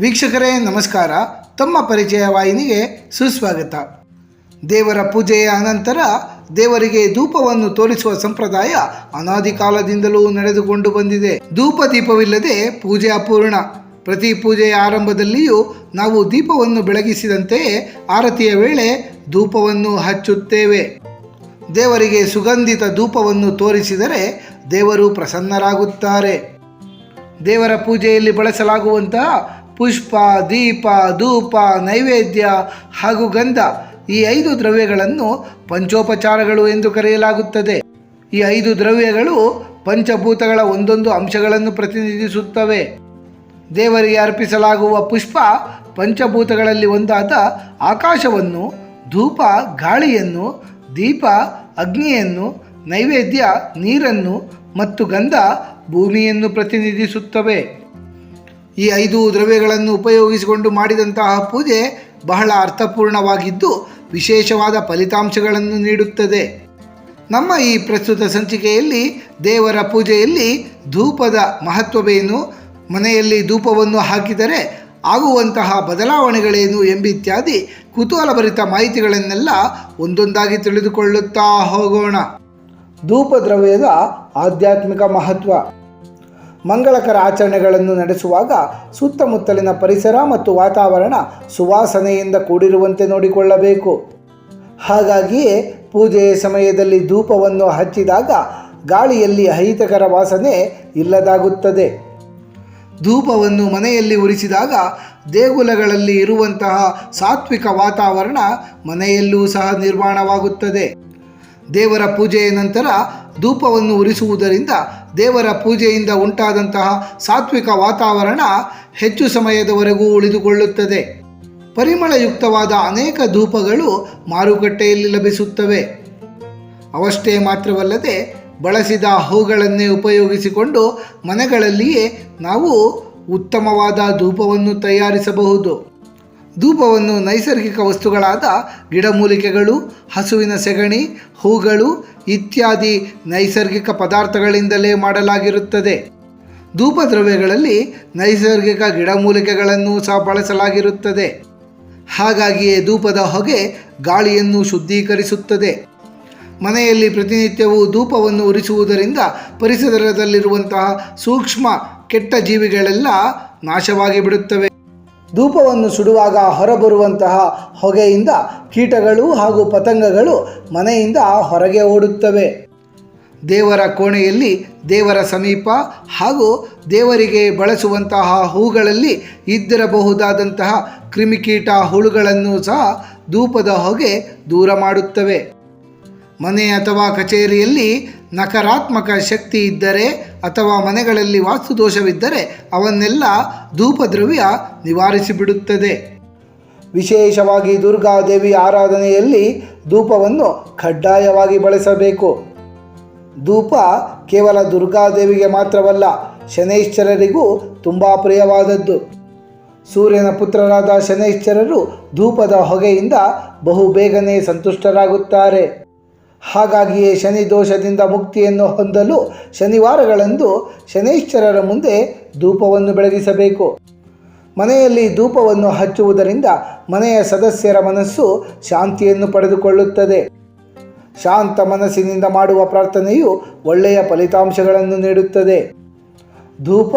ವೀಕ್ಷಕರೇ, ನಮಸ್ಕಾರ. ತಮ್ಮ ಪರಿಚಯ ವಾಹಿನಿಗೆ ಸುಸ್ವಾಗತ. ದೇವರ ಪೂಜೆಯ ಅನಂತರ ದೇವರಿಗೆ ಧೂಪವನ್ನು ತೋರಿಸುವ ಸಂಪ್ರದಾಯ ಅನಾದಿ ಕಾಲದಿಂದಲೂ ನಡೆದುಕೊಂಡು ಬಂದಿದೆ. ಧೂಪ ದೀಪವಿಲ್ಲದೆ ಪೂಜೆ ಅಪೂರ್ಣ. ಪ್ರತಿ ಪೂಜೆಯ ಆರಂಭದಲ್ಲಿಯೂ ನಾವು ದೀಪವನ್ನು ಬೆಳಗಿಸಿದಂತೆಯೇ ಆರತಿಯ ವೇಳೆ ಧೂಪವನ್ನು ಹಚ್ಚುತ್ತೇವೆ. ದೇವರಿಗೆ ಸುಗಂಧಿತ ಧೂಪವನ್ನು ತೋರಿಸಿದರೆ ದೇವರು ಪ್ರಸನ್ನರಾಗುತ್ತಾರೆ. ದೇವರ ಪೂಜೆಯಲ್ಲಿ ಬಳಸಲಾಗುವಂತಹ ಪುಷ್ಪ, ದೀಪ, ಧೂಪ, ನೈವೇದ್ಯ ಹಾಗೂ ಗಂಧ ಈ ಐದು ದ್ರವ್ಯಗಳನ್ನು ಪಂಚೋಪಚಾರಗಳು ಎಂದು ಕರೆಯಲಾಗುತ್ತದೆ. ಈ ಐದು ದ್ರವ್ಯಗಳು ಪಂಚಭೂತಗಳ ಒಂದೊಂದು ಅಂಶಗಳನ್ನು ಪ್ರತಿನಿಧಿಸುತ್ತವೆ. ದೇವರಿಗೆ ಅರ್ಪಿಸಲಾಗುವ ಪುಷ್ಪ ಪಂಚಭೂತಗಳಲ್ಲಿ ಒಂದಾದ ಆಕಾಶವನ್ನು, ಧೂಪ ಗಾಳಿಯನ್ನು, ದೀಪ ಅಗ್ನಿಯನ್ನು, ನೈವೇದ್ಯ ನೀರನ್ನು ಮತ್ತು ಗಂಧ ಭೂಮಿಯನ್ನು ಪ್ರತಿನಿಧಿಸುತ್ತವೆ. ಈ ಐದು ದ್ರವ್ಯಗಳನ್ನು ಉಪಯೋಗಿಸಿಕೊಂಡು ಮಾಡಿದಂತಹ ಪೂಜೆ ಬಹಳ ಅರ್ಥಪೂರ್ಣವಾಗಿದ್ದು ವಿಶೇಷವಾದ ಫಲಿತಾಂಶಗಳನ್ನು ನೀಡುತ್ತದೆ. ನಮ್ಮ ಈ ಪ್ರಸ್ತುತ ಸಂಚಿಕೆಯಲ್ಲಿ ದೇವರ ಪೂಜೆಯಲ್ಲಿ ಧೂಪದ ಮಹತ್ವವೇನು, ಮನೆಯಲ್ಲಿ ಧೂಪವನ್ನು ಹಾಕಿದರೆ ಆಗುವಂತಹ ಬದಲಾವಣೆಗಳೇನು ಎಂಬಿತ್ಯಾದಿ ಕುತೂಹಲಭರಿತ ಮಾಹಿತಿಗಳನ್ನೆಲ್ಲ ಒಂದೊಂದಾಗಿ ತಿಳಿದುಕೊಳ್ಳುತ್ತಾ ಹೋಗೋಣ. ಧೂಪ ದ್ರವ್ಯದ ಆಧ್ಯಾತ್ಮಿಕ ಮಹತ್ವ. ಮಂಗಳಕರ ಆಚರಣೆಗಳನ್ನು ನಡೆಸುವಾಗ ಸುತ್ತಮುತ್ತಲಿನ ಪರಿಸರ ಮತ್ತು ವಾತಾವರಣ ಸುವಾಸನೆಯಿಂದ ಕೂಡಿರುವಂತೆ ನೋಡಿಕೊಳ್ಳಬೇಕು. ಹಾಗಾಗಿಯೇ ಪೂಜೆಯ ಸಮಯದಲ್ಲಿ ಧೂಪವನ್ನು ಹಚ್ಚಿದಾಗ ಗಾಳಿಯಲ್ಲಿ ಅಹಿತಕರ ವಾಸನೆ ಇಲ್ಲದಾಗುತ್ತದೆ. ಧೂಪವನ್ನು ಮನೆಯಲ್ಲಿ ಉರಿಸಿದಾಗ ದೇಗುಲಗಳಲ್ಲಿ ಇರುವಂತಹ ಸಾತ್ವಿಕ ವಾತಾವರಣ ಮನೆಯಲ್ಲೂ ಸಹ ನಿರ್ಮಾಣವಾಗುತ್ತದೆ. ದೇವರ ಪೂಜೆಯ ನಂತರ ಧೂಪವನ್ನು ಉರಿಸುವುದರಿಂದ ದೇವರ ಪೂಜೆಯಿಂದ ಉಂಟಾದಂತಹ ಸಾತ್ವಿಕ ವಾತಾವರಣ ಹೆಚ್ಚು ಸಮಯದವರೆಗೂ ಉಳಿದುಕೊಳ್ಳುತ್ತದೆ. ಪರಿಮಳಯುಕ್ತವಾದ ಅನೇಕ ಧೂಪಗಳು ಮಾರುಕಟ್ಟೆಯಲ್ಲಿ ಲಭಿಸುತ್ತವೆ. ಅವಷ್ಟೇ ಮಾತ್ರವಲ್ಲದೆ ಬಳಸಿದ ಹೂಗಳನ್ನೇ ಉಪಯೋಗಿಸಿಕೊಂಡು ಮನೆಗಳಲ್ಲಿಯೇ ನಾವು ಉತ್ತಮವಾದ ಧೂಪವನ್ನು ತಯಾರಿಸಬಹುದು. ಧೂಪವನ್ನು ನೈಸರ್ಗಿಕ ವಸ್ತುಗಳಾದ ಗಿಡಮೂಲಿಕೆಗಳು, ಹಸುವಿನ ಸೆಗಣಿ, ಹೂಗಳು ಇತ್ಯಾದಿ ನೈಸರ್ಗಿಕ ಪದಾರ್ಥಗಳಿಂದಲೇ ಮಾಡಲಾಗಿರುತ್ತದೆ. ಧೂಪ ದ್ರವ್ಯಗಳಲ್ಲಿ ನೈಸರ್ಗಿಕ ಗಿಡಮೂಲಿಕೆಗಳನ್ನು ಸಹ ಬಳಸಲಾಗಿರುತ್ತದೆ. ಹಾಗಾಗಿಯೇ ಧೂಪದ ಹೊಗೆ ಗಾಳಿಯನ್ನು ಶುದ್ಧೀಕರಿಸುತ್ತದೆ. ಮನೆಯಲ್ಲಿ ಪ್ರತಿನಿತ್ಯವೂ ಧೂಪವನ್ನು ಉರಿಸುವುದರಿಂದ ಪರಿಸರದಲ್ಲಿರುವಂತಹ ಸೂಕ್ಷ್ಮ ಕೆಟ್ಟ ಜೀವಿಗಳೆಲ್ಲ ನಾಶವಾಗಿ ಬಿಡುತ್ತವೆ ಧೂಪವನ್ನು ಸುಡುವಾಗ ಹೊರಬರುವಂತಹ ಹೊಗೆಯಿಂದ ಕೀಟಗಳು ಹಾಗೂ ಪತಂಗಗಳು ಮನೆಯಿಂದ ಹೊರಗೆ ಓಡುತ್ತವೆ. ದೇವರ ಕೋಣೆಯಲ್ಲಿ ದೇವರ ಸಮೀಪ ಹಾಗೂ ದೇವರಿಗೆ ಬಳಸುವಂತಹ ಹೂಗಳಲ್ಲಿ ಇದ್ದಿರಬಹುದಾದಂತಹ ಕ್ರಿಮಿಕೀಟ ಹುಳುಗಳನ್ನು ಸಹ ಧೂಪದ ಹೊಗೆ ದೂರ ಮಾಡುತ್ತವೆ. ಮನೆ ಅಥವಾ ಕಚೇರಿಯಲ್ಲಿ ನಕಾರಾತ್ಮಕ ಶಕ್ತಿ ಇದ್ದರೆ ಅಥವಾ ಮನೆಗಳಲ್ಲಿ ವಾಸ್ತುದೋಷವಿದ್ದರೆ ಅವನ್ನೆಲ್ಲ ಧೂಪದ್ರವ್ಯ ನಿವಾರಿಸಿಬಿಡುತ್ತದೆ. ವಿಶೇಷವಾಗಿ ದುರ್ಗಾದೇವಿ ಆರಾಧನೆಯಲ್ಲಿ ಧೂಪವನ್ನು ಕಡ್ಡಾಯವಾಗಿ ಬಳಸಬೇಕು. ಧೂಪ ಕೇವಲ ದುರ್ಗಾದೇವಿಗೆ ಮಾತ್ರವಲ್ಲ, ಶನೈಶ್ಚರರಿಗೂ ತುಂಬ ಪ್ರಿಯವಾದದ್ದು. ಸೂರ್ಯನ ಪುತ್ರರಾದ ಶನೈಶ್ಚರರು ಧೂಪದ ಹೊಗೆಯಿಂದ ಬಹು ಬೇಗನೆ ಸಂತುಷ್ಟರಾಗುತ್ತಾರೆ. ಹಾಗಾಗಿಯೇ ಶನಿ ದೋಷದಿಂದ ಮುಕ್ತಿಯನ್ನು ಹೊಂದಲು ಶನಿವಾರಗಳಂದು ಶನೈಶ್ಚರರ ಮುಂದೆ ಧೂಪವನ್ನು ಬೆಳಗಿಸಬೇಕು. ಮನೆಯಲ್ಲಿ ಧೂಪವನ್ನು ಹಚ್ಚುವುದರಿಂದ ಮನೆಯ ಸದಸ್ಯರ ಮನಸ್ಸು ಶಾಂತಿಯನ್ನು ಪಡೆದುಕೊಳ್ಳುತ್ತದೆ. ಶಾಂತ ಮನಸ್ಸಿನಿಂದ ಮಾಡುವ ಪ್ರಾರ್ಥನೆಯು ಒಳ್ಳೆಯ ಫಲಿತಾಂಶಗಳನ್ನು ನೀಡುತ್ತದೆ. ಧೂಪ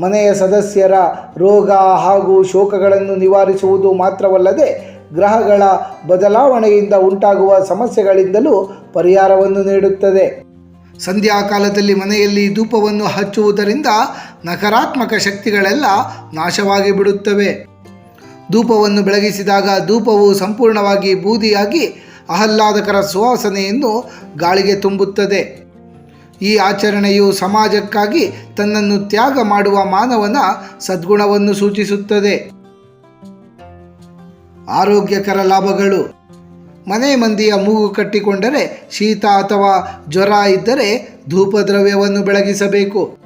ಮನೆಯ ಸದಸ್ಯರ ರೋಗ ಹಾಗೂ ಶೋಕಗಳನ್ನು ನಿವಾರಿಸುವುದು ಮಾತ್ರವಲ್ಲದೆ ಗ್ರಹಗಳ ಬದಲಾವಣೆಯಿಂದ ಉಂಟಾಗುವ ಸಮಸ್ಯೆಗಳಿಂದಲೂ ಪರಿಹಾರವನ್ನು ನೀಡುತ್ತದೆ. ಸಂಧ್ಯಾಕಾಲದಲ್ಲಿ ಮನೆಯಲ್ಲಿ ಧೂಪವನ್ನು ಹಚ್ಚುವುದರಿಂದ ನಕಾರಾತ್ಮಕ ಶಕ್ತಿಗಳೆಲ್ಲ ನಾಶವಾಗಿ ಬಿಡುತ್ತವೆ. ಧೂಪವನ್ನು ಬೆಳಗಿಸಿದಾಗ ಧೂಪವು ಸಂಪೂರ್ಣವಾಗಿ ಬೂದಿಯಾಗಿ ಆಹ್ಲಾದಕರ ಸುವಾಸನೆಯನ್ನು ಗಾಳಿಗೆ ತುಂಬುತ್ತದೆ. ಈ ಆಚರಣೆಯು ಸಮಾಜಕ್ಕಾಗಿ ತನ್ನನ್ನು ತ್ಯಾಗ ಮಾಡುವ ಮಾನವನ ಸದ್ಗುಣವನ್ನು ಸೂಚಿಸುತ್ತದೆ. ಆರೋಗ್ಯಕರ ಲಾಭಗಳು. ಮನೆ ಮಂದಿಯ ಮೂಗು ಕಟ್ಟಿಕೊಂಡರೆ ಶೀತ ಅಥವಾ ಜ್ವರ ಇದ್ದರೆ ಧೂಪದ್ರವ್ಯವನ್ನು ಬೆಳಗಿಸಬೇಕು.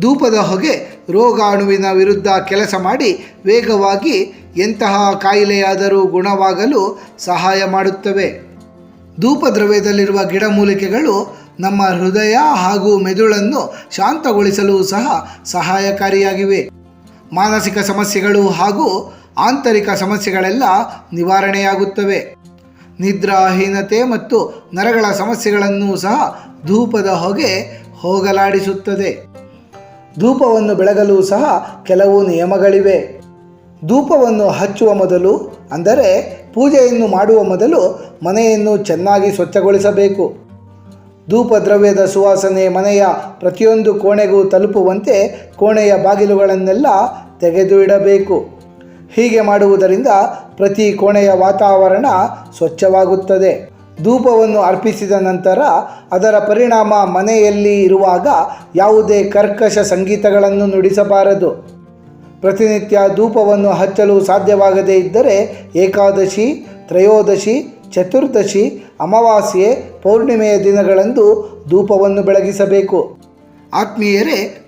ಧೂಪದ ಹೊಗೆ ರೋಗಾಣುವಿನ ವಿರುದ್ಧ ಕೆಲಸ ಮಾಡಿ ವೇಗವಾಗಿ ಎಂತಹ ಕಾಯಿಲೆಯಾದರೂ ಗುಣವಾಗಲು ಸಹಾಯ ಮಾಡುತ್ತವೆ. ಧೂಪದ್ರವ್ಯದಲ್ಲಿರುವ ಗಿಡಮೂಲಿಕೆಗಳು ನಮ್ಮ ಹೃದಯ ಹಾಗೂ ಮೆದುಳನ್ನು ಶಾಂತಗೊಳಿಸಲು ಸಹ ಸಹಾಯಕಾರಿಯಾಗಿವೆ. ಮಾನಸಿಕ ಸಮಸ್ಯೆಗಳು ಹಾಗೂ ಆಂತರಿಕ ಸಮಸ್ಯೆಗಳೆಲ್ಲ ನಿವಾರಣೆಯಾಗುತ್ತವೆ. ನಿದ್ರಾಹೀನತೆ ಮತ್ತು ನರಗಳ ಸಮಸ್ಯೆಗಳನ್ನು ಸಹ ಧೂಪದ ಹೊಗೆ ಹೋಗಲಾಡಿಸುತ್ತದೆ. ಧೂಪವನ್ನು ಬೆಳಗಲು ಸಹ ಕೆಲವು ನಿಯಮಗಳಿವೆ. ಧೂಪವನ್ನು ಹಚ್ಚುವ ಮೊದಲು, ಅಂದರೆ ಪೂಜೆಯನ್ನು ಮಾಡುವ ಮೊದಲು ಮನೆಯನ್ನು ಚೆನ್ನಾಗಿ ಸ್ವಚ್ಛಗೊಳಿಸಬೇಕು. ಧೂಪ ದ್ರವ್ಯದ ಸುವಾಸನೆ ಮನೆಯ ಪ್ರತಿಯೊಂದು ಕೋಣೆಗೂ ತಲುಪುವಂತೆ ಕೋಣೆಯ ಬಾಗಿಲುಗಳನ್ನೆಲ್ಲ ತೆಗೆದು ಇಡಬೇಕು. ಹೀಗೆ ಮಾಡುವುದರಿಂದ ಪ್ರತಿ ಕೋಣೆಯ ವಾತಾವರಣ ಸ್ವಚ್ಛವಾಗುತ್ತದೆ. ಧೂಪವನ್ನು ಅರ್ಪಿಸಿದ ನಂತರ ಅದರ ಪರಿಣಾಮ ಮನೆಯಲ್ಲಿ ಇರುವಾಗ ಯಾವುದೇ ಕರ್ಕಶ ಸಂಗೀತಗಳನ್ನು ನುಡಿಸಬಾರದು. ಪ್ರತಿನಿತ್ಯ ಧೂಪವನ್ನು ಹಚ್ಚಲು ಸಾಧ್ಯವಾಗದೇ ಇದ್ದರೆ ಏಕಾದಶಿ, ತ್ರಯೋದಶಿ, ಚತುರ್ದಶಿ, ಅಮಾವಾಸ್ಯೆ, ಪೌರ್ಣಿಮೆಯ ದಿನಗಳಂದು ಧೂಪವನ್ನು ಬೆಳಗಿಸಬೇಕು. ಆತ್ಮೀಯರೇ